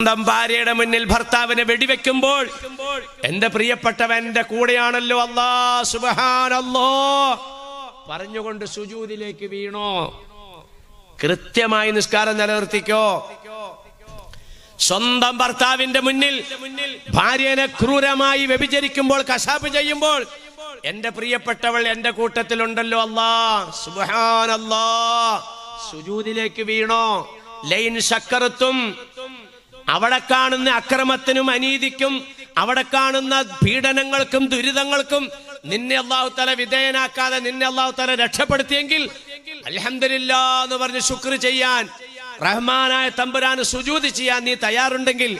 സ്വന്തം ഭാര്യയുടെ മുന്നിൽ ഭർത്താവിനെ വെടിവെക്കുമ്പോൾ എന്റെ പ്രിയപ്പെട്ടവൻ എന്റെ കൂടെയാണല്ലോ അല്ലാ സുബഹാനല്ലോ. പറഞ്ഞുകൊണ്ട് സുജൂതിലേക്ക് വീണോ? കൃത്യമായി നിസ്കാരം നിലനിർത്തിക്കോ? സ്വന്തം ഭർത്താവിന്റെ മുന്നിൽ ഭാര്യനെ ക്രൂരമായി വ്യഭിചരിക്കുമ്പോൾ കശാപ്പ് ചെയ്യുമ്പോൾ എന്റെ പ്രിയപ്പെട്ടവൾ എന്റെ കൂട്ടത്തിലുണ്ടല്ലോ അല്ലാ സുബഹാനല്ലാ. സുജൂതിലേക്ക് വീണോ? ലൈൻ ശക്കറത്തും അവിടെ കാണുന്ന അക്രമത്തിനും അനീതിക്കും അവിടെ കാണുന്ന പീഡനങ്ങൾക്കും ദുരിതങ്ങൾക്കും നിന്നെ അള്ളാഹു തല വിധേയനാക്കാതെ നിന്നെ അള്ളാഹു തല രക്ഷപ്പെടുത്തിയെങ്കിൽ അലഹമില്ല എന്ന് പറഞ്ഞ് ശുക്ർ ചെയ്യാൻ റഹ്മാനായ തമ്പുരാന് സുജൂതി ചെയ്യാൻ നീ തയ്യാറുണ്ടെങ്കിൽ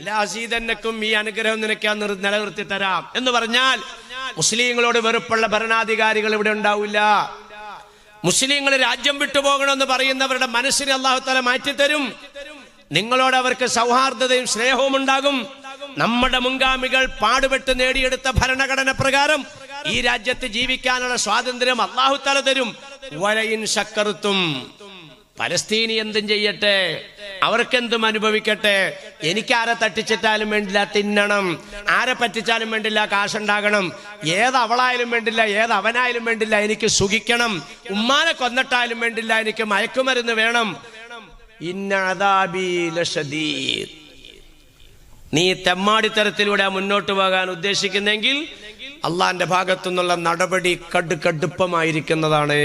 ലാസീതന്നക്കും ഈ അനുഗ്രഹം നിനക്ക് നിലനിർത്തി തരാം. എന്ന് പറഞ്ഞാൽ മുസ്ലിങ്ങളോട് വെറുപ്പുള്ള ഭരണാധികാരികൾ ഇവിടെ ഉണ്ടാവില്ല. മുസ്ലിങ്ങൾ രാജ്യം വിട്ടുപോകണമെന്ന് പറയുന്നവരുടെ മനസ്സിനെ അള്ളാഹു തല മാറ്റിത്തരും. നിങ്ങളോട് അവർക്ക് സൗഹാർദ്ദതയും സ്നേഹവും ഉണ്ടാകും. നമ്മുടെ മുൻഗാമികൾ പാടുപെട്ട് നേടിയെടുത്ത ഭരണഘടന പ്രകാരം ഈ രാജ്യത്ത് ജീവിക്കാനുള്ള സ്വാതന്ത്ര്യം അള്ളാഹു തല തരും. വലയിൻ ശക്കറുത്തും. പലസ്തീനി എന്തും ചെയ്യട്ടെ അവർക്കെന്തും അനുഭവിക്കട്ടെ എനിക്ക് ആരെ തട്ടിച്ചിട്ടാലും വേണ്ടില്ല തിന്നണം. ആരെ പറ്റിച്ചാലും വേണ്ടില്ല കാശുണ്ടാകണം. ഏത് അവളായാലും വേണ്ടില്ല ഏത് അവനായാലും വേണ്ടില്ല എനിക്ക് സുഖിക്കണം. ഉമ്മാനെ കൊന്നിട്ടായാലും വേണ്ടില്ല എനിക്ക് മയക്കുമരുന്ന് വേണം. നീ തെമ്മാടിത്തരത്തിലൂടെ മുന്നോട്ട് പോകാൻ ഉദ്ദേശിക്കുന്നെങ്കിൽ അള്ളാന്റെ ഭാഗത്തുനിന്നുള്ള നടപടി കടുകടുപ്പമായിരിക്കുന്നതാണ്.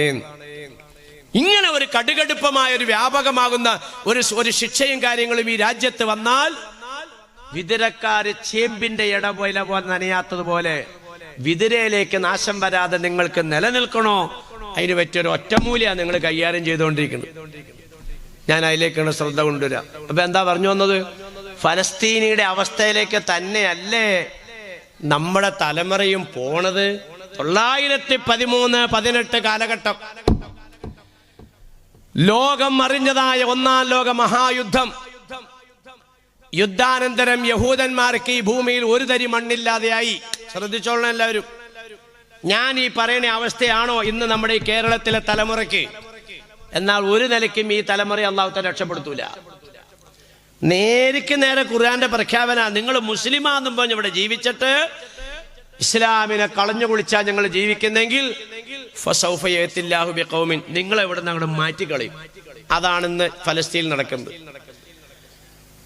ഇങ്ങനെ ഒരു കടുകടുപ്പമായ ഒരു വ്യാപകമാകുന്ന ഒരു ഒരു ശിക്ഷയും കാര്യങ്ങളും ഈ രാജ്യത്ത് വന്നാൽ വിതിരക്കാര് ചേമ്പിന്റെ ഇട പോലെ പോലെ നനയാത്തതുപോലെ വിതിരയിലേക്ക് നാശം വരാതെ നിങ്ങൾക്ക് നിലനിൽക്കണോ? അതിന് പറ്റിയൊരു ഒറ്റമൂലിയാണ് നിങ്ങൾ കൈകാര്യം ചെയ്തുകൊണ്ടിരിക്കുന്നത്. ഞാൻ അതിലേക്കാണ് ശ്രദ്ധ കൊണ്ടുവരാം അപ്പൊ എന്താ പറഞ്ഞു വന്നത്? ഫലസ്തീനിയുടെ അവസ്ഥയിലേക്ക് തന്നെയല്ലേ നമ്മുടെ തലമുറയും പോണത്? തൊള്ളായിരത്തി പതിമൂന്ന് പതിനെട്ട് കാലഘട്ടം. ലോകം അറിഞ്ഞതായ ഒന്നാം ലോക മഹായുദ്ധം. യുദ്ധാനന്തരം യഹൂദന്മാർക്ക് ഈ ഭൂമിയിൽ ഒരു തരി മണ്ണില്ലാതെയായി. ശ്രദ്ധിച്ചോളണം എല്ലാവരും. ഞാൻ ഈ പറയുന്ന അവസ്ഥയാണോ ഇന്ന് നമ്മുടെ ഈ കേരളത്തിലെ തലമുറയ്ക്ക്? എന്നാൽ ഒരു നിലയ്ക്കും ഈ തലമുറയെ അള്ളാഹുത്തെ രക്ഷപ്പെടുത്തൂല. നേരിക്ക് നേരെ ഖുർആന്റെ പ്രഖ്യാപന നിങ്ങൾ മുസ്ലിമാന്നും പറഞ്ഞ് ഇവിടെ ജീവിച്ചിട്ട് ഇസ്ലാമിനെ കളഞ്ഞു കുളിച്ചാൽ ഞങ്ങൾ ജീവിക്കുന്നെങ്കിൽ നിങ്ങളെ ഇവിടെ നിന്ന് അങ്ങോട്ട് മാറ്റിക്കളയും. അതാണിന്ന് ഫലസ്തീനിൽ നടക്കുന്നത്.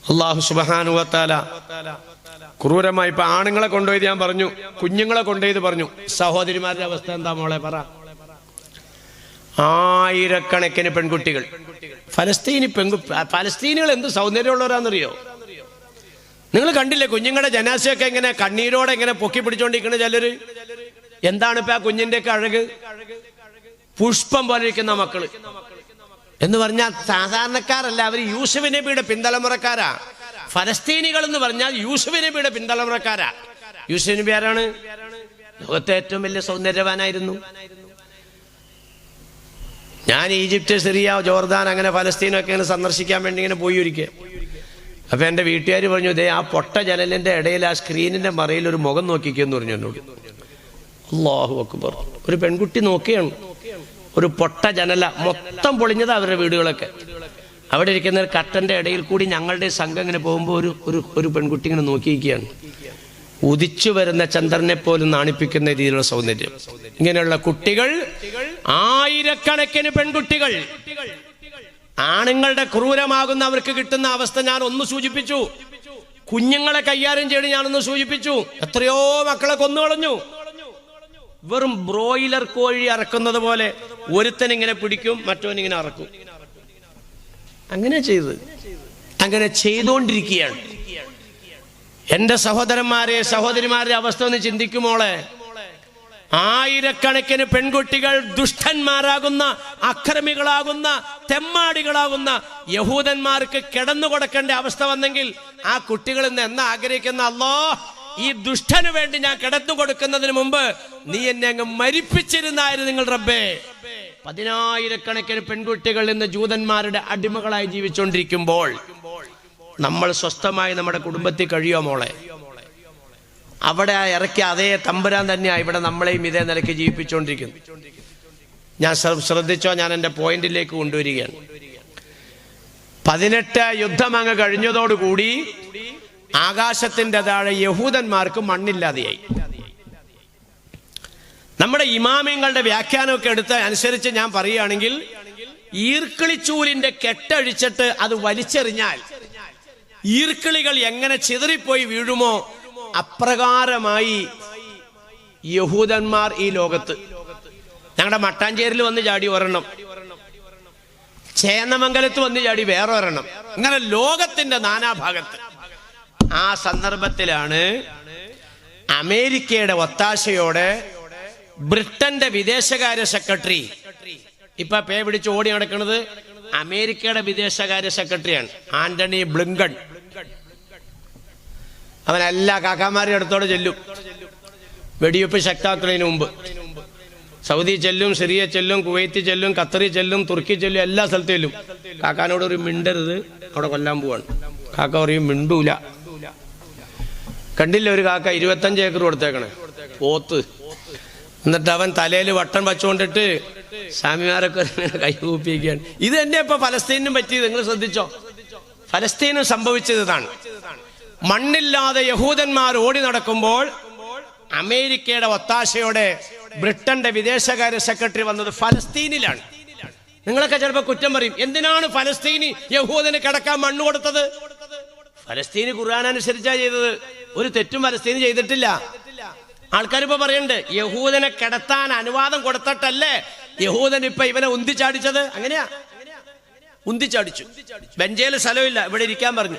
അള്ളാഹു സുബാനുവത്താല ക്രൂരമായി ഇപ്പൊ ആണുങ്ങളെ കൊണ്ടുപോയത് ഞാൻ പറഞ്ഞു കുഞ്ഞുങ്ങളെ കൊണ്ടുപോയത് പറഞ്ഞു. സഹോദരിമാരുടെ അവസ്ഥ എന്താ മോളെ പറ. ആയിരക്കണക്കിന് പെൺകുട്ടികൾ. ഫലസ്തീനി പെൺകു ഫലസ്തീനികൾ എന്ത് സൗന്ദര്യമുള്ളവരാണെന്നറിയോ നിങ്ങൾ കണ്ടില്ലേ കുഞ്ഞുങ്ങളുടെ ജനാശയൊക്കെ എങ്ങനെ കണ്ണീരോടെ എങ്ങനെ പൊക്കി പിടിച്ചോണ്ടിരിക്കുന്ന ചിലര്? എന്താണ് ഇപ്പൊ ആ കുഞ്ഞിന്റെ ഒക്കെ അഴക്? പുഷ്പം പോലെ ഇരിക്കുന്ന മക്കൾ. എന്ന് പറഞ്ഞാൽ സാധാരണക്കാരല്ല അവർ യൂസഫ് നബിയുടെ പിന്തലമുറക്കാരാ. ഫലസ്തീനികൾ എന്ന് പറഞ്ഞാൽ യൂസഫ് നബിയുടെ പിന്തലമുറക്കാരാ. യൂസഫ് നബി ആരാണ്? ലോകത്തെ ഏറ്റവും വലിയ സൗന്ദര്യവാനായിരുന്നു. ഞാൻ ഈജിപ്റ്റ് സിറിയ ജോർദാൻ അങ്ങനെ ഫലസ്തീനൊക്കെ ഇങ്ങനെ സന്ദർശിക്കാൻ വേണ്ടി ഇങ്ങനെ പോയി ഒരിക്കൽ. അപ്പൊ എന്റെ വീട്ടുകാർ പറഞ്ഞു ഇതേ ആ പൊട്ട ജനലിന്റെ ഇടയിൽ ആ സ്ക്രീനിന്റെ മറയിൽ ഒരു മുഖം നോക്കിക്കെന്ന് പറഞ്ഞു എന്നോട്. അള്ളാഹു അക്ബർ. ഒരു പെൺകുട്ടി നോക്കിയാണ്. ഒരു പൊട്ട ജനല മൊത്തം പൊളിഞ്ഞത് അവരുടെ വീടുകളൊക്കെ. അവിടെ ഇരിക്കുന്ന ഒരു ഇടയിൽ കൂടി ഞങ്ങളുടെ സംഘം ഇങ്ങനെ പോകുമ്പോൾ ഒരു ഒരു പെൺകുട്ടി ഇങ്ങനെ നോക്കിയിരിക്കുകയാണ്. ഉദിച്ചു വരുന്ന ചന്ദ്രനെ പോലും നാണിപ്പിക്കുന്ന രീതിയിലുള്ള സൗന്ദര്യം. ഇങ്ങനെയുള്ള കുട്ടികൾ ആയിരക്കണക്കിന് പെൺകുട്ടികൾ ആണുങ്ങളുടെ ക്രൂരമാകുന്ന അവർക്ക് കിട്ടുന്ന അവസ്ഥ ഞാൻ ഒന്ന് സൂചിപ്പിച്ചു. കുഞ്ഞുങ്ങളെ കൈകാര്യം ചെയ്ത് ഞാനൊന്ന് സൂചിപ്പിച്ചു. എത്രയോ മക്കളെ കൊന്നു കളഞ്ഞു വെറും ബ്രോയിലർ കോഴി അറക്കുന്നത് പോലെ ഒരുത്തൻ ഇങ്ങനെ പിടിക്കും മറ്റവൻ ഇങ്ങനെ അറക്കും. അങ്ങനെ ചെയ്ത്. അങ്ങനെ ചെയ്തുകൊണ്ടിരിക്കുകയാണ് എന്റെ സഹോദരന്മാരെ സഹോദരിമാരുടെ അവസ്ഥ ഒന്ന് ചിന്തിക്കുമോളെ ആയിരക്കണക്കിന് പെൺകുട്ടികൾ ദുഷ്ടന്മാരാകുന്ന അക്രമികളാകുന്ന തെമ്മാടികളാകുന്ന യഹൂദന്മാർക്ക് കിടന്നു കൊടുക്കേണ്ട അവസ്ഥ വന്നെങ്കിൽ ആ കുട്ടികൾ ഇന്ന് എന്ന് ആഗ്രഹിക്കുന്ന അല്ലോ ഈ ദുഷ്ടന് വേണ്ടി ഞാൻ കിടന്നു കൊടുക്കുന്നതിന് മുമ്പ് നീ എന്നെ അങ്ങ് മരിപ്പിച്ചിരുന്നായിരുന്നു നിങ്ങൾ റബ്ബേ. പതിനായിരക്കണക്കിന് പെൺകുട്ടികൾ ഇന്ന് ജൂതന്മാരുടെ അടിമകളായി ജീവിച്ചുകൊണ്ടിരിക്കുമ്പോൾ നമ്മൾ സ്വസ്ഥമായി നമ്മുടെ കുടുംബത്തിൽ കഴിയോ മോളെ? അവിടെ ആ ഇറക്കിയ അതേ തമ്പുരാൻ തന്നെയാണ് ഇവിടെ നമ്മളെയും ഇതേ നിലയ്ക്ക് ജീവിപ്പിച്ചുകൊണ്ടിരിക്കുന്നു ഞാൻ ശ്രദ്ധിച്ചോ? ഞാൻ എന്റെ പോയിന്റിലേക്ക് കൊണ്ടുവരികയാണ്. പതിനെട്ട് യുദ്ധം അങ്ങ് കഴിഞ്ഞതോടുകൂടി ആകാശത്തിന്റെ താഴെ യഹൂദന്മാർക്ക് മണ്ണില്ലാതെയായി. നമ്മുടെ ഇമാമിയങ്ങളുടെ വ്യാഖ്യാനമൊക്കെ എടുത്ത അനുസരിച്ച് ഞാൻ പറയുകയാണെങ്കിൽ ഈർക്കിളിച്ചൂലിന്റെ കെട്ടഴിച്ചിട്ട് അത് വലിച്ചെറിഞ്ഞാൽ ഈർക്കിളികൾ എങ്ങനെ ചിതറിപ്പോയി വീഴുമോ അപ്രകാരമായി യഹൂദന്മാർ ഈ ലോകത്ത്. ഞങ്ങളുടെ മട്ടാഞ്ചേരിയിൽ വന്ന് ചാടി ഒരെണ്ണം. ചേന്നമംഗലത്ത് വന്ന് ചാടി വേറെ ഒരെണ്ണം ഇങ്ങനെ ലോകത്തിന്റെ നാനാഭാഗത്ത്. ആ സന്ദർഭത്തിലാണ് അമേരിക്കയുടെ ഒത്താശയോടെ ബ്രിട്ടന്റെ വിദേശകാര്യ സെക്രട്ടറി ഇപ്പൊ പേ പിടിച്ച് ഓടി നടക്കുന്നത് അമേരിക്കയുടെ വിദേശകാര്യ സെക്രട്ടറിയാണ് ആന്റണി ബ്ലിങ്കൺ. അവൻ എല്ലാ കാക്കാമാരുടെ അടുത്തോടെ ചെല്ലും. വെടിവെപ്പ് ശക്താക്കുന്നതിന് മുമ്പ്. സൗദി ചെല്ലും സിറിയ ചെല്ലും കുവൈത്തി ചെല്ലും ഖത്തറി ചെല്ലും തുർക്കി ചെല്ലും എല്ലാ സ്ഥലത്തേലും കാക്കാനോട് ഒരു മിണ്ടരുത് അവിടെ കൊല്ലാൻ പോവാണ്. കാക്ക പറയും മിണ്ടൂല. കണ്ടില്ല ഒരു കാക്ക ഇരുപത്തഞ്ച് ഏക്കർ കൊടുത്തേക്കണേ. പോത്ത്. എന്നിട്ട് അവൻ തലയിൽ വട്ടം വച്ചുകൊണ്ടിട്ട് സ്വാമിമാരൊക്കെ കൈകൂപ്പിക്കുകയാണ് ഇത് തന്നെ ഇപ്പൊ ഫലസ്തീനും പറ്റിയത്. നിങ്ങൾ ശ്രദ്ധിച്ചോ? ഫലസ്തീനും സംഭവിച്ചത് ഇതാണ്. മണ്ണില്ലാതെ യഹൂദന്മാർ ഓടി നടക്കുമ്പോൾ അമേരിക്കയുടെ ഒത്താശയോടെ ബ്രിട്ടന്റെ വിദേശകാര്യ സെക്രട്ടറി വന്നത് ഫലസ്തീനിലാണ്. നിങ്ങളൊക്കെ ചിലപ്പോൾ കുറ്റം പറയും എന്തിനാണ് ഫലസ്തീനി യഹൂദന് കിടക്കാൻ മണ്ണ് കൊടുത്തത്? ഫലസ്തീന് ഖുർആൻ അനുസരിച്ചാ ചെയ്തത്. ഒരു തെറ്റും ഫലസ്തീന് ചെയ്തിട്ടില്ല. ആൾക്കാർ ആൾക്കാരിപ്പോ പറയുന്നുണ്ട് യഹൂദനെ കിടത്താൻ അനുവാദം കൊടുത്തിട്ടല്ലേ യഹൂദൻ ഇപ്പൊ ഇവനെ ഉന്തിച്ചാടിച്ചത്? അങ്ങനെയാ. ഉന്തിച്ചാടിച്ചു. ബെഞ്ചേൽ സ്ഥലമില്ല ഇവിടെ ഇരിക്കാൻ പറഞ്ഞു.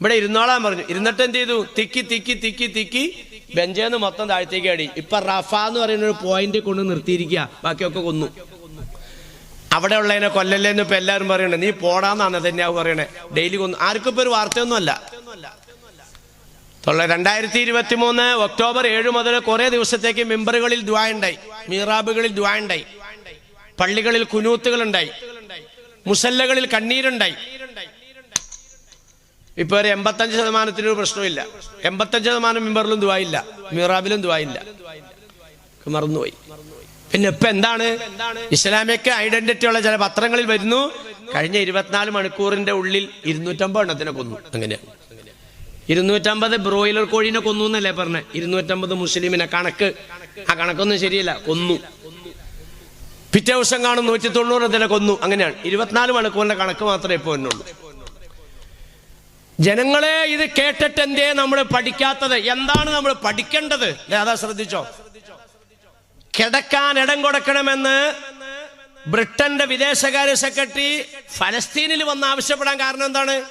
ഇവിടെ ഇരുന്നോളാൻ പറഞ്ഞു ഇരുന്നിട്ട് എന്ത് ചെയ്തു? തിക്കി തിക്കി തിക്കി തിക്കി ബെഞ്ചേന്ന് മൊത്തം താഴ്ത്തേക്ക് അടി ഇപ്പൊ റഫ എന്ന് പറയുന്ന ഒരു പോയിന്റ് കൊണ്ട് നിർത്തിയിരിക്കുക ബാക്കിയൊക്കെ കൊന്നു. അവിടെ ഉള്ളതിനെ കൊല്ലല്ലേ എന്ന് ഇപ്പൊ എല്ലാവരും പറയണേ. നീ പോടാന്നാണ് തന്നെയാവ് പറയണേ. ഡെയിലി കൊന്നു. ആർക്കും ഇപ്പൊ ഒരു വാർത്തയൊന്നുമല്ല. തൊള്ള രണ്ടായിരത്തി ഇരുപത്തി മൂന്ന് ഒക്ടോബർ ഏഴ് മുതൽ കുറെ ദിവസത്തേക്ക് മെമ്പറുകളിൽ ദ്വായുണ്ടായി. മീറാബുകളിൽ ദ്വായുണ്ടായി. പള്ളികളിൽ കുനൂത്തുകൾ ഉണ്ടായി മുസല്ലകളിൽ കണ്ണീരുണ്ടായി. ഇപ്പൊ ഒരു എൺപത്തഞ്ച് ശതമാനത്തിനൊരു പ്രശ്നമില്ല. എൺപത്തഞ്ച് ശതമാനം മെമ്പറിലും ദുബായില്ല. മിറാബിലും ദുബായില്ല. മറന്നുപോയി. പിന്നെ ഇപ്പൊ എന്താണ്? ഇസ്ലാമിക് ഐഡന്റിറ്റി ഉള്ള ചില പത്രങ്ങളിൽ വരുന്നു. കഴിഞ്ഞ ഇരുപത്തിനാല് മണിക്കൂറിന്റെ ഉള്ളിൽ ഇരുന്നൂറ്റമ്പത് എണ്ണത്തിനെ കൊന്നു. അങ്ങനെ. ഇരുന്നൂറ്റമ്പത് ബ്രോയിലർ കോഴീനെ കൊന്നു എന്നല്ലേ പറഞ്ഞത് ഇരുന്നൂറ്റമ്പത് മുസ്ലിമിനെ കണക്ക്. ആ കണക്കൊന്നും ശരിയല്ല. കൊന്നു. പിറ്റേ ദിവസം കാണും നൂറ്റി തൊണ്ണൂറ് കൊന്നു. അങ്ങനെയാണ്. ഇരുപത്തിനാല് മണിക്കൂറിന്റെ കണക്ക് മാത്രമേ ഇപ്പോൾ എന്നുള്ളൂ ജനങ്ങളെ ഇത് കേട്ടിട്ട് എന്തേ നമ്മൾ പഠിക്കാത്തത്? എന്താണ് നമ്മൾ പഠിക്കേണ്ടത്? അതാ ശ്രദ്ധിച്ചോ. കിടക്കാൻ ഇടം കൊടുക്കണമെന്ന് ബ്രിട്ടന്റെ വിദേശകാര്യ സെക്രട്ടറി ഫലസ്തീനിൽ വന്ന് ആവശ്യപ്പെടാൻ കാരണം എന്താണ്?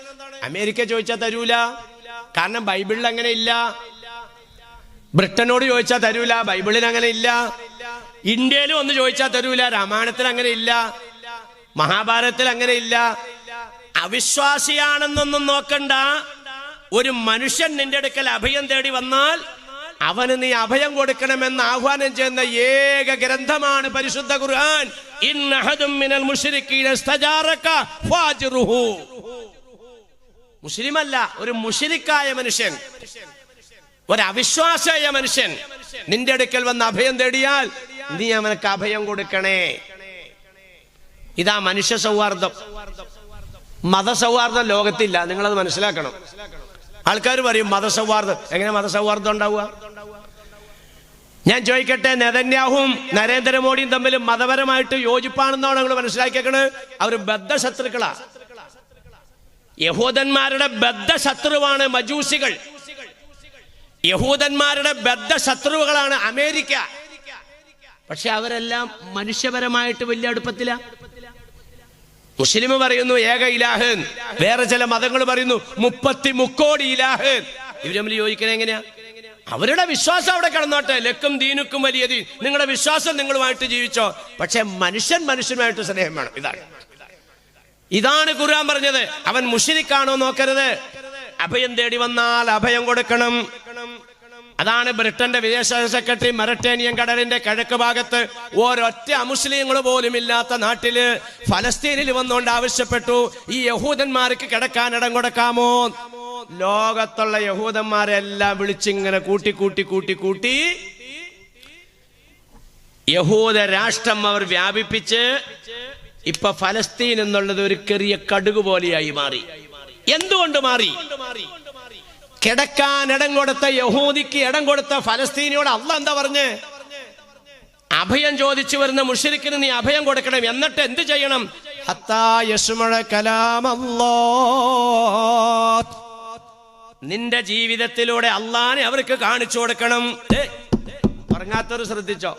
അമേരിക്ക ചോദിച്ചാൽ തരൂല. കാരണം ബൈബിളിൽ അങ്ങനെ ഇല്ല. ബ്രിട്ടനോട് ചോദിച്ചാൽ തരൂല ബൈബിളിൽ അങ്ങനെ ഇല്ല. ഇന്ത്യയിലും ഒന്ന് ചോദിച്ചാൽ തരൂല രാമായണത്തിൽ അങ്ങനെ ഇല്ല. മഹാഭാരതത്തിൽ അങ്ങനെ ഇല്ല. അവിശ്വാസിയാണെന്നൊന്നും നോക്കണ്ട. ഒരു മനുഷ്യൻ നിന്റെ അടുക്കൽ അഭയം തേടി വന്നാൽ അവന് നീ അഭയം കൊടുക്കണമെന്ന് ആഹ്വാനം ചെയ്യുന്ന ഏക ഗ്രന്ഥമാണ് പരിശുദ്ധ ഖുർആൻ. മിനൽ മുസ്ലിമല്ല ഒരു മുഷിരിക്കായ മനുഷ്യൻ. ഒരു അവിശ്വാസായ മനുഷ്യൻ നിന്റെ അടുക്കൽ വന്ന് അഭയം തേടിയാൽ നീ അവനക്ക് അഭയം കൊടുക്കണേ. ഇതാ മനുഷ്യ സൗഹാർദ്ദം. മതസൗഹാർദ്ദം ലോകത്തില്ല. നിങ്ങളത് മനസ്സിലാക്കണം. ആൾക്കാർ പറയും മതസൗഹാർദ്ദം. എങ്ങനെ മതസൗഹാർദ്ദം ഉണ്ടാവുക? ഞാൻ ചോദിക്കട്ടെ നെതന്യാഹും നരേന്ദ്രമോദിയും തമ്മിൽ മതപരമായിട്ട് യോജിപ്പാണെന്നാണ് നിങ്ങൾ മനസ്സിലാക്കിയേക്കണ് അവർ ബദ്ധശത്രുക്കളാ. യഹൂദന്മാരുടെ ബദ്ധശത്രുവാണ് മജൂസികൾ. യഹൂദന്മാരുടെ ബദ്ധശത്രുവുകളാണ് അമേരിക്ക. പക്ഷെ അവരെല്ലാം മനുഷ്യപരമായിട്ട് വലിയ അടുപ്പത്തില. മുസ്ലിം പറയുന്നു ഏക ഇലാഹ്. വേറെ ചില മതങ്ങൾ പറയുന്നു മുപ്പത്തി മുക്കോടി ഇലാഹ്. ഇവർ തമ്മിൽ യോജിക്കണേ എങ്ങനെയാ? അവരുടെ വിശ്വാസം അവിടെ കിടന്നോട്ടെ. ലക്കും ദീനുക്കും വലിയ ദീൻ. നിങ്ങളുടെ വിശ്വാസം നിങ്ങളുമായിട്ട് ജീവിച്ചോ? പക്ഷെ മനുഷ്യൻ മനുഷ്യനുമായിട്ട് സ്നേഹം വേണം. ഇതാണ്. ഇതാണ് ഖുർആൻ പറഞ്ഞത്. അവൻ മുഷിരിക്കാണോ നോക്കരുത്. അഭയം തേടി വന്നാൽ അഭയം കൊടുക്കണം. അതാണ് ബ്രിട്ടന്റെ വിദേശ സെക്രട്ടറി മെറിറ്റേനിയൻ കടലിന്റെ കിഴക്ക് ഭാഗത്ത് ഒരൊറ്റ അമുസ്ലിങ്ങൾ പോലും ഇല്ലാത്ത നാട്ടിൽ ഫലസ്തീനിൽ വന്നുകൊണ്ട് ആവശ്യപ്പെട്ടു ഈ യഹൂദന്മാർക്ക് കിടക്കാൻ ഇടം കൊടുക്കാമോ? ലോകത്തുള്ള യഹൂദന്മാരെല്ലാം വിളിച്ചിങ്ങനെ കൂട്ടി കൂട്ടി കൂട്ടി കൂട്ടി. യഹൂദ രാഷ്ട്രം അവർ വ്യാപിപ്പിച്ച് ഇപ്പൊ ഫലസ്തീൻ എന്നുള്ളത് ഒരു ചെറിയ കടുക് പോലെയായി മാറി. എന്തുകൊണ്ട് മാറി? കിടക്കാൻ ഇടം കൊടുത്ത യഹൂദിക്ക് ഇടം കൊടുത്ത ഫലസ്തീനിയോട് അല്ല എന്താ പറഞ്ഞ്? അഭയം ചോദിച്ചു വരുന്ന മുഷരിക്കിന് നീ അഭയം കൊടുക്കണം. എന്നിട്ട് എന്ത് ചെയ്യണം? നിന്റെ ജീവിതത്തിലൂടെ അള്ളാനെ അവർക്ക് കാണിച്ചു കൊടുക്കണം. ഉറങ്ങാത്തവർ ശ്രദ്ധിച്ചോ?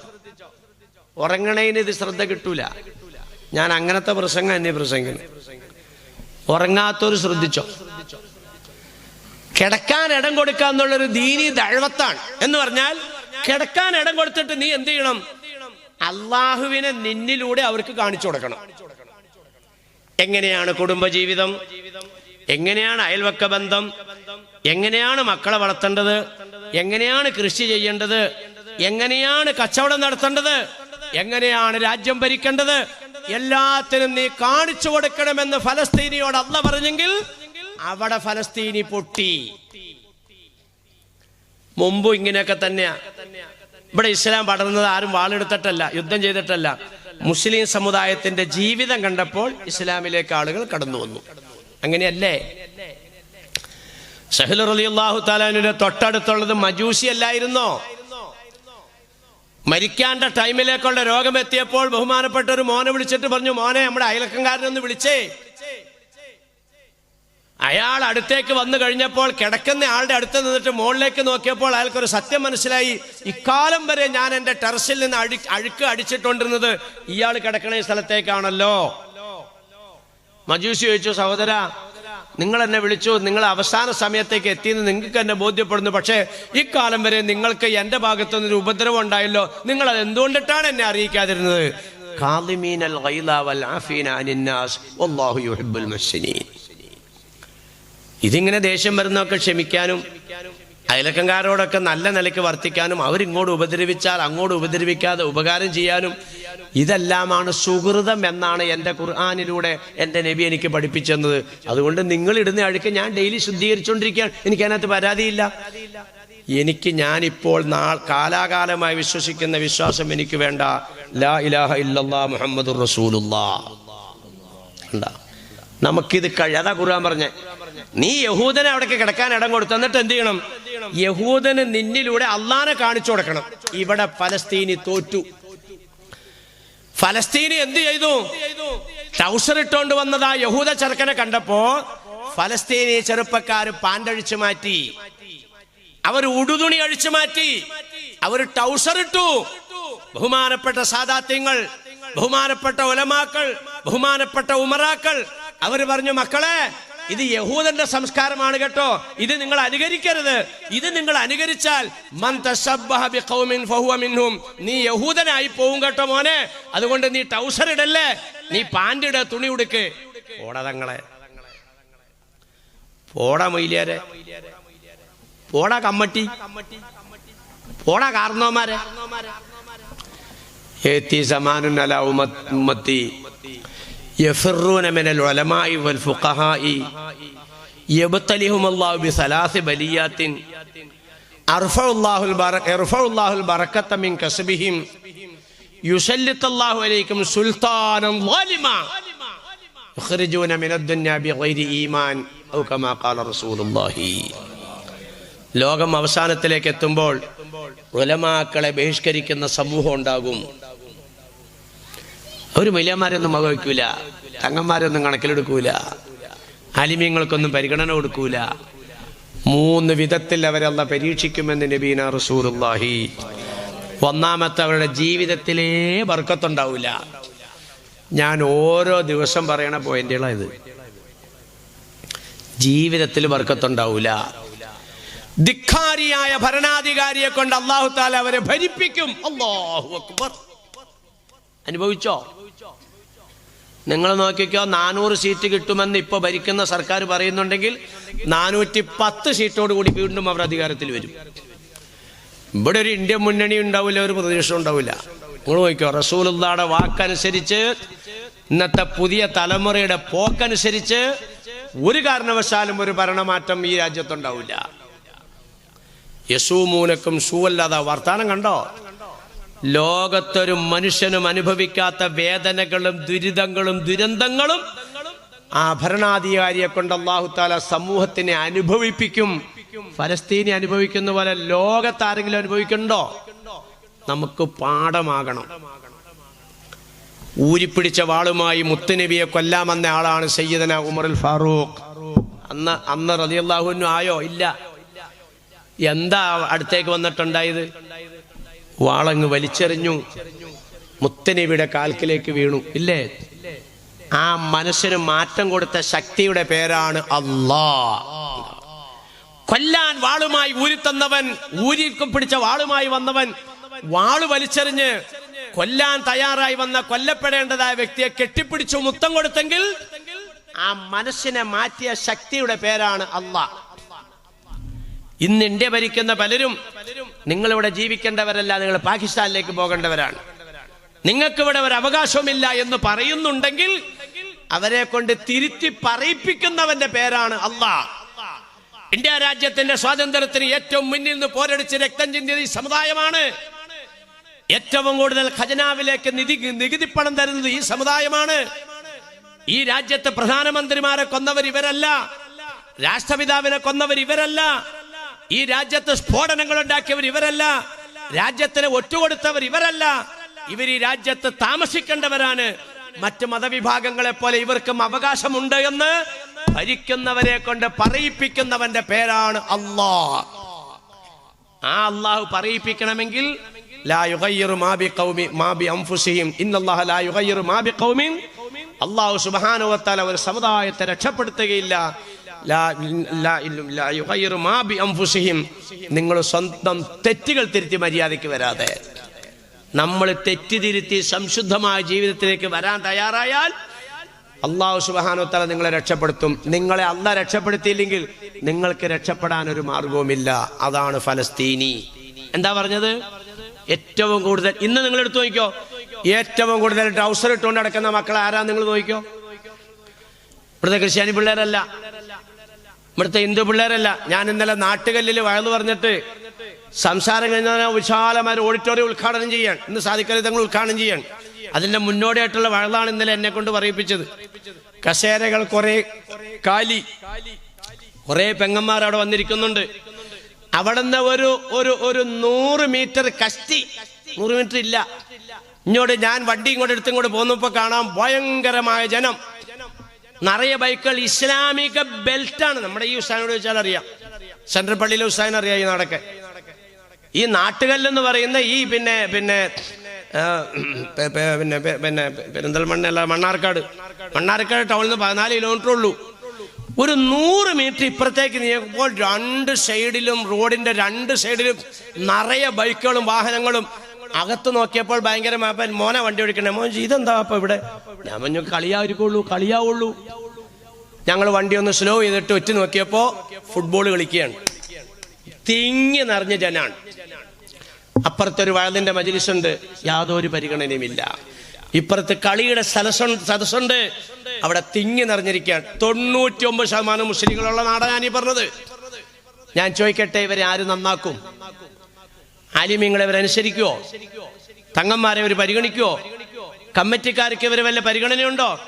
ഉറങ്ങണേന് ഇത് ശ്രദ്ധ കിട്ടൂല. ഞാൻ അങ്ങനത്തെ പ്രസംഗം എന്നെ പ്രസംഗിക്കുന്നു ഉറങ്ങാത്തവർ ശ്രദ്ധിച്ചോ? കിടക്കാൻ ഇടം കൊടുക്കുക എന്നുള്ളൊരു ദീനി ദഴവത്താണ്. എന്ന് പറഞ്ഞാൽ കിടക്കാൻ ഇടം കൊടുത്തിട്ട് നീ എന്ത് ചെയ്യണം? അള്ളാഹുവിനെ നിന്നിലൂടെ അവർക്ക് കാണിച്ചു കൊടുക്കണം. എങ്ങനെയാണ് കുടുംബജീവിതം? എങ്ങനെയാണ് അയൽവക്ക ബന്ധം? എങ്ങനെയാണ് മക്കളെ വളർത്തേണ്ടത്? എങ്ങനെയാണ് കൃഷി ചെയ്യേണ്ടത്? എങ്ങനെയാണ് കച്ചവടം നടത്തേണ്ടത്? എങ്ങനെയാണ് രാജ്യം ഭരിക്കേണ്ടത്? എല്ലാത്തിനും നീ കാണിച്ചു കൊടുക്കണമെന്ന് ഫലസ്തീനിയോട് അല്ല പറഞ്ഞെങ്കിൽ അവിടെ ഫലസ്തീനി പൊട്ടി. മുമ്പും ഇങ്ങനെയൊക്കെ തന്നെയാ. ഇവിടെ ഇസ്ലാം പടർന്നത് ആരും വാളെടുത്തിട്ടല്ല യുദ്ധം ചെയ്തിട്ടല്ല. മുസ്ലിം സമുദായത്തിന്റെ ജീവിതം കണ്ടപ്പോൾ ഇസ്ലാമിലേക്ക് ആളുകൾ കടന്നു വന്നു. അങ്ങനെയല്ലേ? സഹൽ അള്ളാഹു താലാനുവിന്റെ തൊട്ടടുത്തുള്ളത് മജൂസി അല്ലായിരുന്നോ? മരിക്കാണ്ട ടൈമിലേക്കുള്ള രോഗം എത്തിയപ്പോൾ ബഹുമാനപ്പെട്ട ഒരു മോനെ വിളിച്ചിട്ട് പറഞ്ഞു മോനെ നമ്മുടെ അയലക്കംകാരനൊന്ന് വിളിച്ചേ. അയാൾ അടുത്തേക്ക് വന്നു കഴിഞ്ഞപ്പോൾ കിടക്കുന്ന ആളുടെ അടുത്ത് നിന്നിട്ട് മുകളിലേക്ക് നോക്കിയപ്പോൾ അയാൾക്കൊരു സത്യം മനസ്സിലായി. ഇക്കാലം വരെ ഞാൻ എന്റെ ടെറസിൽ നിന്ന് അഴി അഴുക്ക് അടിച്ചിട്ടുണ്ടിരുന്നത് ഇയാൾ കിടക്കണ സ്ഥലത്തേക്കാണല്ലോ. മജൂസി ചോദിച്ചു സഹോദര നിങ്ങൾ എന്നെ വിളിച്ചു. നിങ്ങൾ അവസാന സമയത്തേക്ക് എത്തിയെന്ന് നിങ്ങൾക്ക് എന്നെ ബോധ്യപ്പെടുന്നു. പക്ഷേ ഇക്കാലം വരെ നിങ്ങൾക്ക് എന്റെ ഭാഗത്തു നിന്നൊരു ഉപദ്രവം ഉണ്ടായല്ലോ. നിങ്ങൾ അത് എന്തുകൊണ്ടിട്ടാണ് എന്നെ അറിയിക്കാതിരുന്നത്? ഗൈല വൽ ആഫീന വല്ലാഹു യുഹിബ്ബുൽ ഇതിങ്ങനെ ദേഷ്യം വരുന്നൊക്കെ ക്ഷമിക്കാനും അയലക്കങ്കാരോടൊക്കെ നല്ല നിലയ്ക്ക് വർത്തിക്കാനും അവരിങ്ങോട്ട് ഉപദ്രവിച്ചാൽ അങ്ങോട്ട് ഉപദ്രവിക്കാതെ ഉപകാരം ചെയ്യാനും ഇതെല്ലാമാണ് സുഹൃതം എന്നാണ് എന്റെ ഖുർആാനിലൂടെ എന്റെ നബി എനിക്ക് പഠിപ്പിച്ചെന്നത്. അതുകൊണ്ട് നിങ്ങൾ ഇടുന്ന അഴുക്ക് ഞാൻ ഡെയിലി ശുദ്ധീകരിച്ചുകൊണ്ടിരിക്കുകയാണ് എനിക്ക് അതിനകത്ത് പരാതിയില്ല. എനിക്ക് ഞാനിപ്പോൾ നാൾ കാലാകാലമായി വിശ്വസിക്കുന്ന വിശ്വാസം എനിക്ക് വേണ്ട. ലാ ഇലാഹ ഇല്ലല്ലാ മുഹമ്മദ് റസൂലുല്ലാ നമുക്കിത് കഴിയാതാ ഖുർആൻ പറഞ്ഞേ. നീ യഹൂദനെ അവിടേക്ക് കിടക്കാൻ ഇടം കൊടുത്തു എന്നിട്ട് എന്ത് ചെയ്യണം? യഹൂദന് നിന്നിലൂടെ അള്ളാനെ കാണിച്ചു കൊടുക്കണം. ഇവിടെ ഫലസ്തീനി തോറ്റു. ഫലസ്തീനി എന്ത് ചെയ്തു? ട്രൗസർ ഇട്ടുകൊണ്ട് വന്നതാ യഹൂദ ചെറുക്കനെ കണ്ടപ്പോ ഫലസ്തീനി ചെറുപ്പക്കാര് പാൻഡഴിച്ചു മാറ്റി. അവർ ഉടുതുണി അഴിച്ചു മാറ്റി. അവർ ടൗസർ ഇട്ടു. ബഹുമാനപ്പെട്ട സാദാത്യങ്ങൾ ബഹുമാനപ്പെട്ട ഒലമാക്കൾ ബഹുമാനപ്പെട്ട ഉമറാക്കൾ. അവർ പറഞ്ഞു മക്കളെ ഇത് യഹൂദന്റെ സംസ്കാരമാണ് കേട്ടോ. ഇത് നിങ്ങൾ അനുകരിക്കരുത്. ഇത് നിങ്ങൾ അനുകരിച്ചാൽ നീ യഹൂദനായി പോവും കേട്ടോ മോനെ. അതുകൊണ്ട് നീ ടൗസർ ഇടല്ലേ? നീ പാൻഡിട തുണി ഉടുക്ക്. പോടതങ്ങളെ പോടാ മൊയ്ലിയാരെ. പോടാ കമ്മട്ടി. പോടാ കാർന്നോമാരെ. ഉമ്മത്തി. يفرون من العلماء والفقهاء يبتليهم الله بثلاث بليات أرفع الله البركة يرفع الله البركة من كسبهم يسلط الله عليكم سلطانا ظالما يخرجون من الدنيا بغير إيمان أو كما قال رسول الله ലോകം അവസാനത്തിലേക്ക് എത്തുമ്പോൾ ഉലമാക്കളെ ബഹിഷ്കരിക്കുന്ന സമൂഹം ഉണ്ടാകും അവർ വലിയമാരൊന്നും വകവയ്ക്കൂല തങ്ങന്മാരൊന്നും കണക്കിലെടുക്കൂല. അലിമ്യങ്ങൾക്കൊന്നും പരിഗണന കൊടുക്കൂല. മൂന്ന് വിധത്തിൽ അവരല്ല പരീക്ഷിക്കുമെന്ന് നബീന റസൂറുല്ലാഹി ഒന്നാമത്തെ അവരുടെ ജീവിതത്തിലേ വർക്കത്തുണ്ടാവൂല ഞാൻ ഓരോ ദിവസം പറയണ പോയിന്റുകളാണ് ഇത് ജീവിതത്തിൽ വർക്കത്തുണ്ടാവൂല ധിക്കാരിയായ ഭരണാധികാരിയെ കൊണ്ട് അള്ളാഹു താല അവരെ ഭരിപ്പിക്കും. അള്ളാഹു അക്ബർ. അനുഭവിച്ചോ? നിങ്ങൾ നോക്കിക്കോ നാനൂറ് സീറ്റ് കിട്ടുമെന്ന് ഇപ്പൊ ഭരിക്കുന്ന സർക്കാർ പറയുന്നുണ്ടെങ്കിൽ നാനൂറ്റി പത്ത് സീറ്റോട് കൂടി വീണ്ടും അവർ അധികാരത്തിൽ വരും. ഇവിടെ ഒരു ഇന്ത്യൻ മുന്നണി ഉണ്ടാവില്ല ഒരു പ്രതീക്ഷ ഉണ്ടാവില്ല. നിങ്ങൾ നോക്കിക്കോ റസൂലുള്ളാടെ വാക്കനുസരിച്ച് ഇന്നത്തെ പുതിയ തലമുറയുടെ പോക്കനുസരിച്ച് ഒരു കാരണവശാലും ഒരു ഭരണമാറ്റം ഈ രാജ്യത്തുണ്ടാവില്ല. യസൂമൂനക്കും ഷൂ അല്ലാതെ വർത്താനം കണ്ടോ? ലോകത്തൊരു മനുഷ്യനും അനുഭവിക്കാത്ത വേദനകളും ദുരിതങ്ങളും ദുരന്തങ്ങളും ആ ഭരണാധികാരിയെ കൊണ്ട് അള്ളാഹു താല സമൂഹത്തിനെ അനുഭവിപ്പിക്കും. ഫലസ്തീനെ അനുഭവിക്കുന്ന പോലെ ലോകത്ത് ആരെങ്കിലും അനുഭവിക്കണ്ടോ? നമുക്ക് പാഠമാകണം. ഊരിപ്പിടിച്ച വാളുമായി മുത്തുനബിയെ കൊല്ലാമെന്ന ആളാണ് സയ്യിദന ഉമറുൽ ഫാറൂഖ്. അന്ന് അന്ന് റളിയല്ലാഹുവിനു ആയോ? ഇല്ല. എന്താ അടുത്തേക്ക് വന്നിട്ടുണ്ടായത്? വാളങ്ങ് വലിച്ചെറിഞ്ഞു. മുത്തനബിയുടെ കാൽക്കിലേക്ക് വീണു. ഇല്ലേ? ആ മനസ്സിന് മാറ്റം കൊടുത്ത ശക്തിയുടെ പേരാണ് അള്ളാ കൊല്ലാൻ വാളുമായി ഊരിത്തന്നവൻ ഊരി പിടിച്ച വാളുമായി വന്നവൻ വാൾ വലിച്ചെറിഞ്ഞ് കൊല്ലാൻ തയ്യാറായി വന്ന കൊല്ലപ്പെടേണ്ടതായ വ്യക്തിയെ കെട്ടിപ്പിടിച്ചു മുത്തം കൊടുത്തെങ്കിൽ ആ മനസ്സിനെ മാറ്റിയ ശക്തിയുടെ പേരാണ് അള്ളാ ഇന്ന് ഇന്ത്യ ഭരിക്കുന്ന പലരും നിങ്ങളിവിടെ ജീവിക്കേണ്ടവരല്ല നിങ്ങൾ പാകിസ്ഥാനിലേക്ക് പോകേണ്ടവരാണ്. നിങ്ങൾക്കിവിടെ ഒരു അവകാശമില്ല എന്ന് പറയുന്നുണ്ടെങ്കിൽ അവരെ കൊണ്ട് തിരുത്തി പറയിപ്പിക്കുന്നവന്റെ പേരാണ് അള്ളാഹ്. ഇന്ത്യ രാജ്യത്തിന്റെ സ്വാതന്ത്ര്യത്തിന് ഏറ്റവും മുന്നിൽ നിന്ന് പോരടിച്ച് രക്തം ചിന്തിയത് ഈ സമുദായമാണ്. ഏറ്റവും കൂടുതൽ ഖജനാവിലേക്ക് നിധി നികുതി പണം തരുന്നത് ഈ സമുദായമാണ്. ഈ രാജ്യത്തെ പ്രധാനമന്ത്രിമാരെ കൊന്നവർ ഇവരല്ല. രാഷ്ട്രപിതാവിനെ കൊന്നവർ ഇവരല്ല. ഈ രാജ്യത്ത് സ്ഫോടനങ്ങൾ ഉണ്ടാക്കിയവർ ഇവരല്ല. രാജ്യത്തിന് ഒറ്റുകൊടുത്തവർ ഇവരല്ല. ഇവർ ഈ രാജ്യത്ത് താമസിക്കേണ്ടവരാണ്. മറ്റ് മതവിഭാഗങ്ങളെ പോലെ ഇവർക്കും അവകാശമുണ്ട് എന്ന് ഭരിക്കുന്നവരെ കൊണ്ട് പറയിപ്പിക്കുന്നവന്റെ പേരാണ് അള്ളാ ആ അള്ളാഹു പറയിപ്പിക്കണമെങ്കിൽ അള്ളാഹു സുബാനുവത്താൽ ഒരു സമുദായത്തെ രക്ഷപ്പെടുത്തുകയില്ല. നിങ്ങൾ സ്വന്തം തെറ്റുകൾ തിരുത്തി മര്യാദയ്ക്ക് വരാതെ. നമ്മൾ തെറ്റിതിരുത്തി സംശുദ്ധമായ ജീവിതത്തിലേക്ക് വരാൻ തയ്യാറായാൽ അള്ളാഹു സുബാനോത്തല നിങ്ങളെ രക്ഷപ്പെടുത്തും. നിങ്ങളെ അല്ല രക്ഷപ്പെടുത്തിയില്ലെങ്കിൽ നിങ്ങൾക്ക് രക്ഷപ്പെടാൻ ഒരു മാർഗവുമില്ല. അതാണ് ഫലസ്തീനി. എന്താ പറഞ്ഞത്? ഏറ്റവും കൂടുതൽ ഇന്ന് നിങ്ങൾ എടുത്തു നോക്കിക്കോ. ഏറ്റവും കൂടുതൽ ട്രൗസർ ഇട്ടുകൊണ്ട് നടക്കുന്ന മക്കൾ ആരാ നിങ്ങൾ നോക്കിക്കോ? ഇവിടുത്തെ ക്രിസ്ത്യാനി പിള്ളേരല്ല. ഇവിടുത്തെ ഹിന്ദു പിള്ളേരല്ല. ഞാൻ ഇന്നലെ നാട്ടുകല്ലിൽ വയലു പറഞ്ഞിട്ട് സംസാരം കഴിഞ്ഞ വിശാലമായ ഓഡിറ്റോറിയം ഉദ്ഘാടനം ചെയ്യാൻ ഇന്ന് സാധിക്കരുത് തങ്ങൾ ഉദ്ഘാടനം ചെയ്യാൻ. അതിന്റെ മുന്നോടിയായിട്ടുള്ള വഴലാണ് ഇന്നലെ എന്നെ കൊണ്ട് പറയിപ്പിച്ചത്. കസേരകൾ കുറെ കാലി. കുറെ പെങ്ങന്മാർ അവിടെ വന്നിരിക്കുന്നുണ്ട്. അവിടുന്ന് ഒരു ഒരു ഒരു നൂറ് മീറ്റർ കസ്റ്റി നൂറ് മീറ്റർ ഇല്ല. ഇങ്ങോട്ട് ഞാൻ വണ്ടി ഇങ്ങോട്ട് എടുത്തും ഇങ്ങോട്ട് പോന്നപ്പോ കാണാം ഭയങ്കരമായ ജനം. നിറയെ ബൈക്കുകൾ. ഇസ്ലാമിക ബെൽറ്റാണ്. നമ്മുടെ ഈ ഉസ്താനോട് ചോദിച്ചാൽ അറിയാം. സെൻട്രൽ പള്ളിയിലെ ഉസ്താൻ അറിയാം ഈ നാടൊക്കെ. ഈ നാട്ടുകല്ലെന്ന് പറയുന്ന ഈ പിന്നെ പിന്നെ പിന്നെ പിന്നെ പെരിന്തൽമണ്ണ അല്ല മണ്ണാർക്കാട്. മണ്ണാർക്കാട് ടൗണിൽ നിന്ന് പതിനാല് കിലോമീറ്റർ ഉള്ളൂ. ഒരു നൂറ് മീറ്റർ ഇപ്പുറത്തേക്ക് നീക്കുമ്പോൾ രണ്ട് സൈഡിലും റോഡിന്റെ രണ്ട് സൈഡിലും നിറയെ ബൈക്കുകളും വാഹനങ്ങളും അകത്ത് നോക്കിയപ്പോൾ ഭയങ്കര മാപ്പൻ മോനെ വണ്ടി ഓടിക്കണേ. മോൻ ഇതെന്താ അപ്പൊ ഇവിടെ? ഞാൻ പറഞ്ഞു കളിയായിരിക്കുള്ളൂ കളിയാവുള്ളൂ. ഞങ്ങൾ വണ്ടി ഒന്ന് സ്ലോ ചെയ്തിട്ട് ഒറ്റ നോക്കിയപ്പോ ഫുട്ബോൾ കളിക്കുകയാണ്. തിങ്ങി നിറഞ്ഞ ജനാണ്. അപ്പുറത്തൊരു വയലിന്റെ മജിലിസുണ്ട്. യാതൊരു പരിഗണനയുമില്ല. ഇപ്പുറത്ത് കളിയുടെ സദസ്സുണ്ട് അവിടെ തിങ്ങി നിറഞ്ഞിരിക്കുകയാണ്. തൊണ്ണൂറ്റി ഒമ്പത് ശതമാനം മുസ്ലിങ്ങളുള്ള നാടാണ് ഞാൻ ഈ പറഞ്ഞത്. ഞാൻ ചോദിക്കട്ടെ ഇവരെ ആര് നന്നാക്കും? ആലിമ്യങ്ങളെ അവരനുസരിക്കുവോ തങ്ങന്മാരെ അവർ പരിഗണിക്കുവോ? കമ്മിറ്റിക്കാർക്ക് ഇവർ വല്ല പരിഗണനയുണ്ടോ?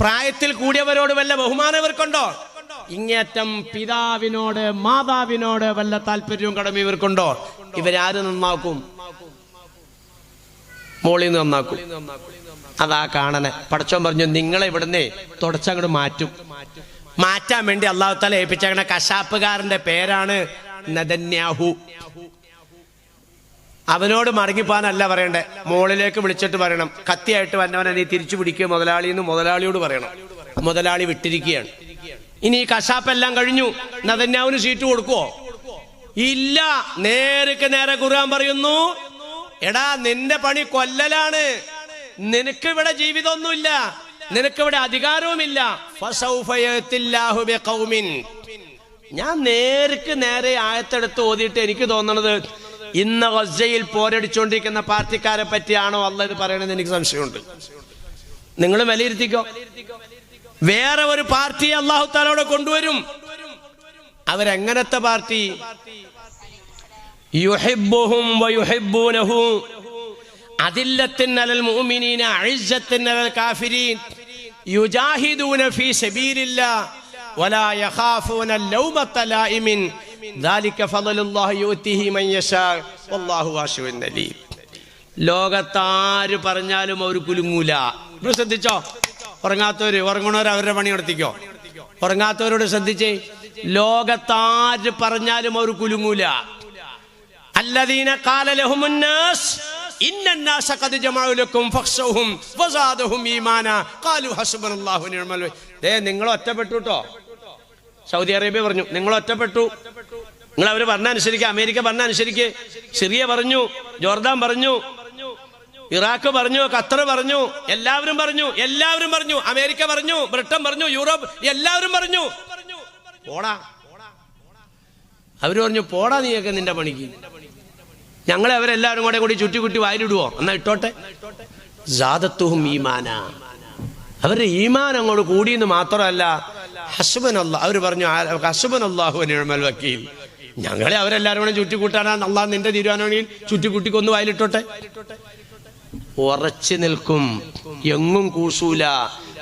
പ്രായത്തിൽ കൂടിയവരോട് വല്ല ബഹുമാനം ഇവർക്കുണ്ടോ? ഇങ്ങേറ്റം പിതാവിനോട് മാതാവിനോട് വല്ല താല്പര്യവും കടമ ഇവർക്കുണ്ടോ? ഇവരാര് നന്നാക്കും? മോളിൽ നിന്ന് നന്നാക്കും. അതാ കാണനെ പടച്ചോൻ പറഞ്ഞു നിങ്ങളെ ഇവിടുന്ന് തുടച്ചങ്ങോട്ട് മാറ്റും. മാറ്റാൻ വേണ്ടി അള്ളാഹു തല ഏൽപ്പിച്ചങ്ങനെ കശാപ്പുകാരന്റെ പേരാണ് നദന്യാഹു. അവനോട് മടങ്ങിപ്പോകാനല്ല പറയണ്ടേ. മോളിലേക്ക് വിളിച്ചിട്ട് പറയണം. കത്തിയായിട്ട് വന്നവനെ നീ തിരിച്ചു പിടിക്കുക മുതലാളി എന്ന് മുതലാളിയോട് പറയണം. മുതലാളി വിട്ടിരിക്കുകയാണ്. ഇനി ഈ കശാപ്പെല്ലാം കഴിഞ്ഞു. നദന്യാവിന് സീറ്റ് കൊടുക്കുവോ? ഇല്ല. നേരക്ക് നേരെ ഖുർആൻ പറയുന്നു എടാ നിന്റെ പണി കൊല്ലലാണ്. നിനക്ക് ഇവിടെ ജീവിതമൊന്നുമില്ല നിനക്ക് ഇവിടെ അധികാരവുമില്ല. ഞാൻ നേർക്ക് നേരെ ആയത്തെടുത്ത് ഓതിയിട്ട് എനിക്ക് തോന്നണത് ഇന്ന് ഗസയിൽ പോരടിച്ചുകൊണ്ടിരിക്കുന്ന പാർട്ടിക്കാരെ പറ്റിയാണോ അല്ല ഇത് പറയണമെന്ന് എനിക്ക് സംശയമുണ്ട്. നിങ്ങൾ വിലയിരുത്തിക്കോ വേറെ ഒരു പാർട്ടി അള്ളാഹു താലോടെ കൊണ്ടുവരും. അവരെങ്ങനത്തെ പാർട്ടി? വയുഹിബ്ബൂനഹു. അതില്ലത്തിൻ അലൽ മുഅ്മിനീന അഇസ്സത്തിൻ അലൽ കാഫിരീൻ. യുജാഹിദൂന ഫീ സബീലില്ലാ. വലാ യഖാഫൂന ലൗമത്ത ലായിമിൻ ലോകത്താര് പറഞ്ഞാലും അവർ കുലുങ്ങൂല. ഇവിടെ ശ്രദ്ധിച്ചോ? ഉറങ്ങാത്തവര് ഉറങ്ങണവർ അവരുടെ പണി നടത്തിക്കോ? ഉറങ്ങാത്തവരോട് ശ്രദ്ധിച്ചേ. ലോകത്താര് പറഞ്ഞാലും അവർ കുലുങ്ങൂല. അല്ലദീന കാലലഹുമുന്നാസ് നിങ്ങൾ ഒറ്റപ്പെട്ടുട്ടോ സൗദി അറേബ്യ പറഞ്ഞു നിങ്ങൾ ഒറ്റപ്പെട്ടു. നിങ്ങൾ അവർ പറഞ്ഞ അനുസരിക്കുക അമേരിക്ക പറഞ്ഞ അനുസരിക്ക്. സിറിയ പറഞ്ഞു ജോർദാൻ പറഞ്ഞു ഇറാഖ് പറഞ്ഞു ഖത്തർ പറഞ്ഞു എല്ലാവരും പറഞ്ഞു എല്ലാവരും പറഞ്ഞു അമേരിക്ക പറഞ്ഞു ബ്രിട്ടൻ പറഞ്ഞു യൂറോപ്പ് എല്ലാവരും പറഞ്ഞു. പോടാ. അവർ പറഞ്ഞു പോടാ നീയൊക്കെ നിന്റെ പണിക്ക്. ഞങ്ങളെ അവരെല്ലാവരും കൂടെ കൂടി ചുറ്റി കുട്ടി വായിലിടുവോ? എന്നാ ഇട്ടോട്ടെ. ഈമാന. അവരുടെ ഈമാൻ അങ്ങോട്ട് കൂടിയെന്ന് മാത്രമല്ല ഹസുബൻ അല്ല അവർ പറഞ്ഞു ഹസുബൻ അള്ളാഹു നിഴമൽ വക്കീൽ. ഞങ്ങളെ അവരെല്ലാരും കൂടെ ചുറ്റിക്കൂട്ടാനാ അള്ളാഹ് നിന്റെ തീരുമാനമാണെങ്കിൽ ചുറ്റിക്കൂട്ടിക്കൊന്ന് വായിലിട്ടോട്ടെ. ഉറച്ചു നിൽക്കും എങ്ങും കൂസൂല.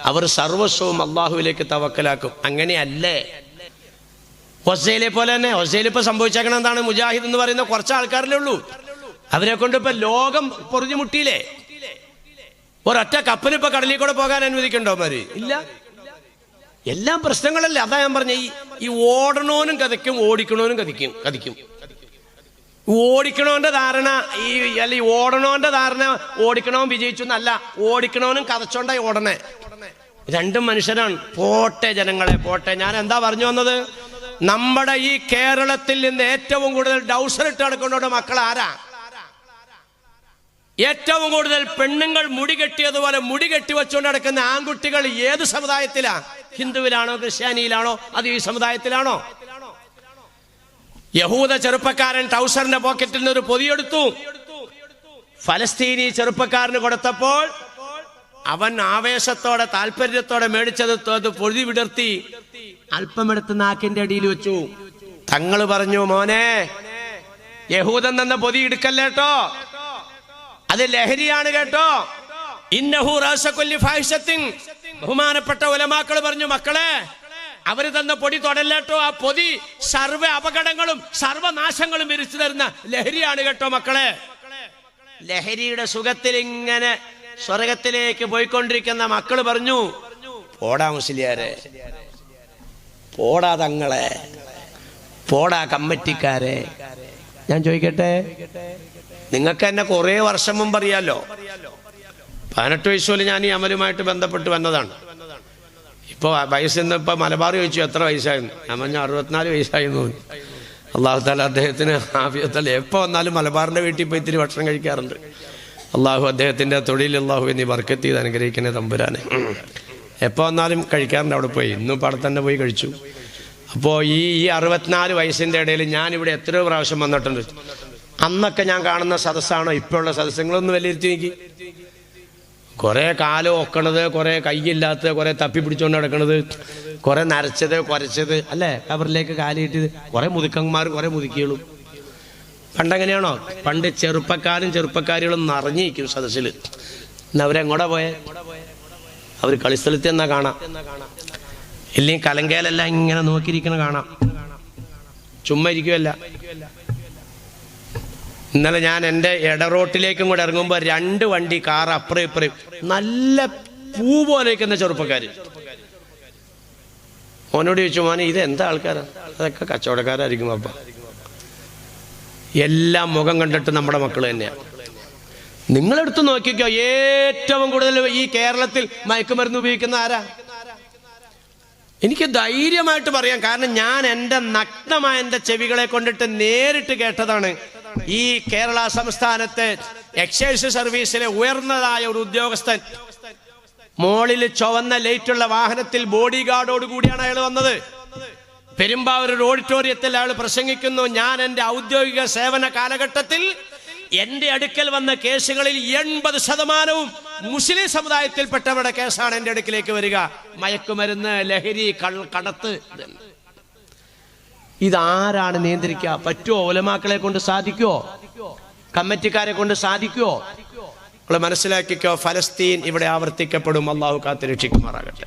അവർ സർവസ്വവും അള്ളാഹുവിലേക്ക് തവക്കലാക്കും. അങ്ങനെയല്ലേ. ഹൊസൈലെ പോലെ തന്നെ ഹൊസയിൽ ഇപ്പൊ സംഭവിച്ചേക്കണം എന്താണ്? മുജാഹിദ് എന്ന് പറയുന്ന കുറച്ച് ആൾക്കാരല്ലേ ഉള്ളൂ. അവരെ കൊണ്ട് ഇപ്പൊ ലോകം പൊറിഞ്ഞു മുട്ടിയില്ലേ? ഒരൊറ്റ കപ്പലിപ്പോ കടലിൽ കൂടെ പോകാൻ അനുവദിക്കണ്ടോ മാര് ഇല്ല. എല്ലാം പ്രശ്നങ്ങളല്ലേ? അതാ ഞാൻ പറഞ്ഞ ഈ ഈ ഓടണോനും കഥയ്ക്കും ഓടിക്കണോനും കഥിക്കും കഥിക്കും ഓടിക്കണോന്റെ ധാരണ ഈ അല്ല ഈ ഓടണോന്റെ ധാരണ ഓടിക്കണോ വിജയിച്ചു എന്നല്ല ഓടിക്കണോനും കഥച്ചോണ്ടായി ഓടണേ. രണ്ടും മനുഷ്യരാണ്. പോട്ടെ ജനങ്ങളെ പോട്ടെ. ഞാൻ എന്താ പറഞ്ഞു വന്നത്? നമ്മുടെ ഈ കേരളത്തിൽ നിന്ന് ഏറ്റവും കൂടുതൽ ഡൗസർ ഇട്ട് നടക്കുന്നവരുടെ മക്കൾ ആരാ ഏറ്റവും കൂടുതൽ പെണ്ണുങ്ങൾ മുടി കെട്ടിയതുപോലെ മുടി കെട്ടി വെച്ചുകൊണ്ട് നടക്കുന്ന ആൺകുട്ടികൾ ഏത് സമുദായത്തിലാ? ഹിന്ദുവിലാണോ ക്രിസ്ത്യാനിയിലാണോ? അത് ഈ സമുദായത്തിലാണോ? യഹൂദ ചെറുപ്പക്കാരൻ ടൗസറിന്റെ പോക്കറ്റിൽ നിന്ന് ഒരു പൊതിയെടുത്തു. ഫലസ്തീനി ചെറുപ്പക്കാരന് കൊടുത്തപ്പോൾ അവൻ ആവേശത്തോടെ താല്പര്യത്തോടെ മേടിച്ചത് പൊതി വിടർത്തി അല്പമെടുത്ത് നാക്കിന്റെ അടിയിൽ വെച്ചു. തങ്ങൾ പറഞ്ഞു മോനെ യഹൂദൻ തന്ന പൊതി എടുക്കല്ലേട്ടോ? അത് ലഹരിയാണ് കേട്ടോ. ഇന്നഹു ഫാഹിഷത്തിൻ. ബഹുമാനപ്പെട്ട ഉലമാക്കൾ പറഞ്ഞു മക്കളെ അവർ തന്ന പൊടി തൊടല്ലേട്ടോ ആ പൊതി സർവ അപകടങ്ങളും സർവനാശങ്ങളും വിരിച്ചു തരുന്ന ലഹരിയാണ് കേട്ടോ മക്കളെ. ലഹരിയുടെ സുഖത്തിൽ ഇങ്ങനെ സ്വർഗത്തിലേക്ക് പോയിക്കൊണ്ടിരിക്കുന്ന മക്കൾ പറഞ്ഞു പോടാ മുസ്ലിയാരെ പോടാ തങ്ങളെ പോടാ കമ്മറ്റിക്കാരെ. ഞാൻ ചോദിക്കട്ടെ? നിങ്ങൾക്ക് എന്നെ കുറേ വർഷം മുമ്പ് അറിയാലോ? പതിനെട്ട് വയസ്സ് പോലെ ഞാൻ ഈ അമലുമായിട്ട് ബന്ധപ്പെട്ട് വന്നതാണ്. ഇപ്പോൾ വയസ്സിന്ന് ഇപ്പൊ മലബാർ ചോദിച്ചു എത്ര വയസ്സായിരുന്നു ഞാൻ പറഞ്ഞ അറുപത്തിനാല് വയസ്സായിരുന്നു അള്ളാഹു താല അദ്ദേഹത്തിന് ആഫിയത്തല്ല എപ്പോൾ വന്നാലും മലബാറിന്റെ വീട്ടിൽ പോയി ഇത്തിരി ഭക്ഷണം കഴിക്കാറുണ്ട്. അള്ളാഹു അദ്ദേഹത്തിന്റെ തൊഴിൽ അള്ളാഹു എന്നീ വർക്കത്ത് ചെയ്ത് അനുഗ്രഹിക്കുന്ന തമ്പുരാനെ. എപ്പോൾ വന്നാലും കഴിക്കാറുണ്ട് അവിടെ പോയി. ഇന്നും അവിടെ തന്നെ പോയി കഴിച്ചു. അപ്പോൾ ഈ ഈ അറുപത്തിനാല് വയസ്സിന്റെ ഇടയിൽ ഞാനിവിടെ എത്രയോ പ്രാവശ്യം വന്നിട്ടുണ്ട്. അന്നൊക്കെ ഞാൻ കാണുന്ന സദസ്സാണോ? ഇപ്പോഴുള്ള സദസ്സങ്ങളൊന്ന് വിലയിരുത്തി നോക്കി. കുറെ കാലം ഒക്കണത് കുറെ കൈയില്ലാത്തത് കുറെ തപ്പി പിടിച്ചോണ്ട് നടക്കണത് കുറെ നരച്ചത് കുരച്ചത് അല്ലേ? കബറിലേക്ക് കാലിയിട്ടത്. കുറെ മുതുക്കന്മാർ കുറെ മുതുക്കികളും. പണ്ടെങ്ങനെയാണോ? പണ്ട് ചെറുപ്പക്കാരും ചെറുപ്പക്കാരികളും നിറഞ്ഞിരിക്കും സദസ്സിൽ അവരെങ്ങോടെ പോയെ? അവർ കളിസ്ഥലത്ത് എന്നാ കാണാം? ഇല്ലെങ്കിൽ കലങ്കേലെല്ലാം ഇങ്ങനെ നോക്കിയിരിക്കണ കാണാം. ചുമ്മാ ഇരിക്കുമല്ല ഇന്നലെ ഞാൻ എന്റെ ഇടറോട്ടിലേക്കും കൂടെ ഇറങ്ങുമ്പോൾ രണ്ട് വണ്ടി കാർ അപ്പുറം ഇപ്പുറം. നല്ല പൂ പോലെ നിൽക്കുന്ന ചെറുപ്പക്കാർ മോനോട് ചോദിച്ചു മോനെ ഇത് എന്താ ആൾക്കാരാ? അതൊക്കെ കച്ചവടക്കാരായിരിക്കും അപ്പ. എല്ലാം മുഖം കണ്ടിട്ട് നമ്മുടെ മക്കൾ തന്നെയാണ് നിങ്ങളെടുത്ത് നോക്കിക്കോ ഏറ്റവും കൂടുതൽ ഈ കേരളത്തിൽ മയക്കുമരുന്ന് ഉപയോഗിക്കുന്ന ആരാ? എനിക്ക് ധൈര്യമായിട്ട് പറയാം. കാരണം ഞാൻ എന്റെ നഗ്നമായ എന്റെ ചെവികളെ കൊണ്ടിട്ട് നേരിട്ട് കേട്ടതാണ്. ഈ കേരള സംസ്ഥാനത്തെ എക്സൈസ് സർവീസിലെ ഉയർന്നതായ ഒരു ഉദ്യോഗസ്ഥൻ. മോളിൽ ചുവന്ന ലൈറ്റുള്ള വാഹനത്തിൽ ബോഡി ഗാർഡോട് കൂടിയാണ് അയാൾ വന്നത്. പെരുമ്പാവൂർ ഒരു ഓഡിറ്റോറിയത്തിൽ അയാൾ പ്രസംഗിക്കുന്നു ഞാൻ എന്റെ ഔദ്യോഗിക സേവന കാലഘട്ടത്തിൽ എന്റെ അടുക്കൽ വന്ന കേസുകളിൽ എൺപത് ശതമാനവും മുസ്ലിം സമുദായത്തിൽപ്പെട്ടവരുടെ കേസാണ് എന്റെ അടുക്കിലേക്ക് വരിക. മയക്കുമരുന്ന് ലഹരി കൾ കടത്ത്. ഇതാരാണ് നിയന്ത്രിക്കുക? പറ്റുമോ ഒലമാക്കളെ കൊണ്ട് സാധിക്കുമോ കമ്മിറ്റിക്കാരെ കൊണ്ട് സാധിക്കുമോ നമ്മൾ മനസ്സിലാക്കിക്കോ ഫലസ്തീൻ ഇവിടെ ആവർത്തിക്കപ്പെടും. അള്ളാഹു കാത്തിരക്ഷിക്കുമാറാകട്ടെ.